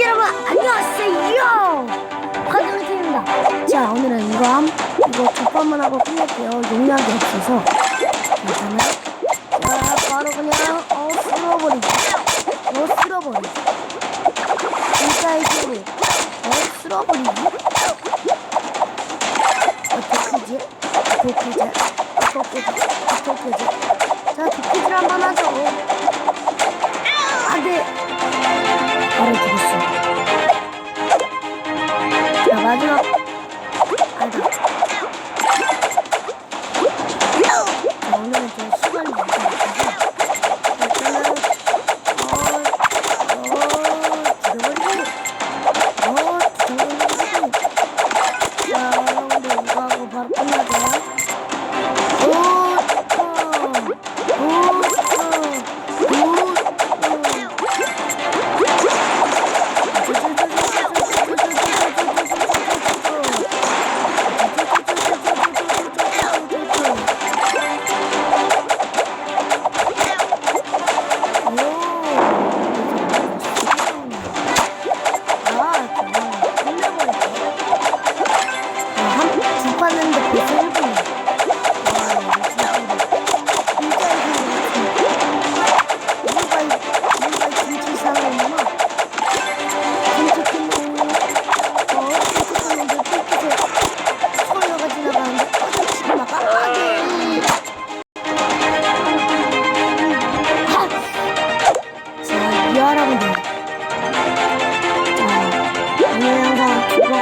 여러분 안녕하세요 화장팀입니다 자 오늘은 이거 함 이거 두 번만 하고 끝낼게요 용량이 없어서 괜찮아요? 자 바로 그냥 어 쓸어버리기 어 쓸어버리기 인사이드로 어 쓸어버리기 어떻게 크지? 어떻게 크지? 어떻게 크지?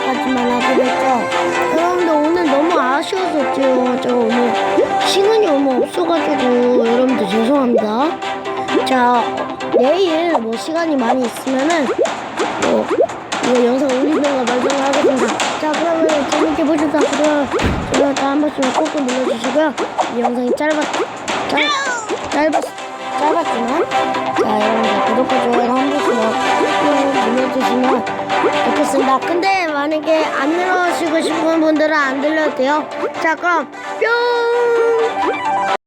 하기로 했죠. 여러분들 오늘 너무 아쉬웠었죠. 저 오늘 시간이 너무 없어가지고 여러분들 죄송합니다. 자, 내일 뭐 시간이 많이 있으면은 뭐 이거 영상 거 말씀을 하겠습니다. 자, 그러면 재밌게 보셨다. 그러면 좋아요 한 번씩 꼭꼭 눌러주시고요. 이 영상이 짧았, 짧, 짧았, 짧았지만 자, 여러분들 구독과 좋아요 한 번씩 꼭 눌러주시면 좋겠습니다. 근데 만약에 안 눌러주시고 싶은 분들은 안 들려도 돼요. 자, 그럼 뿅!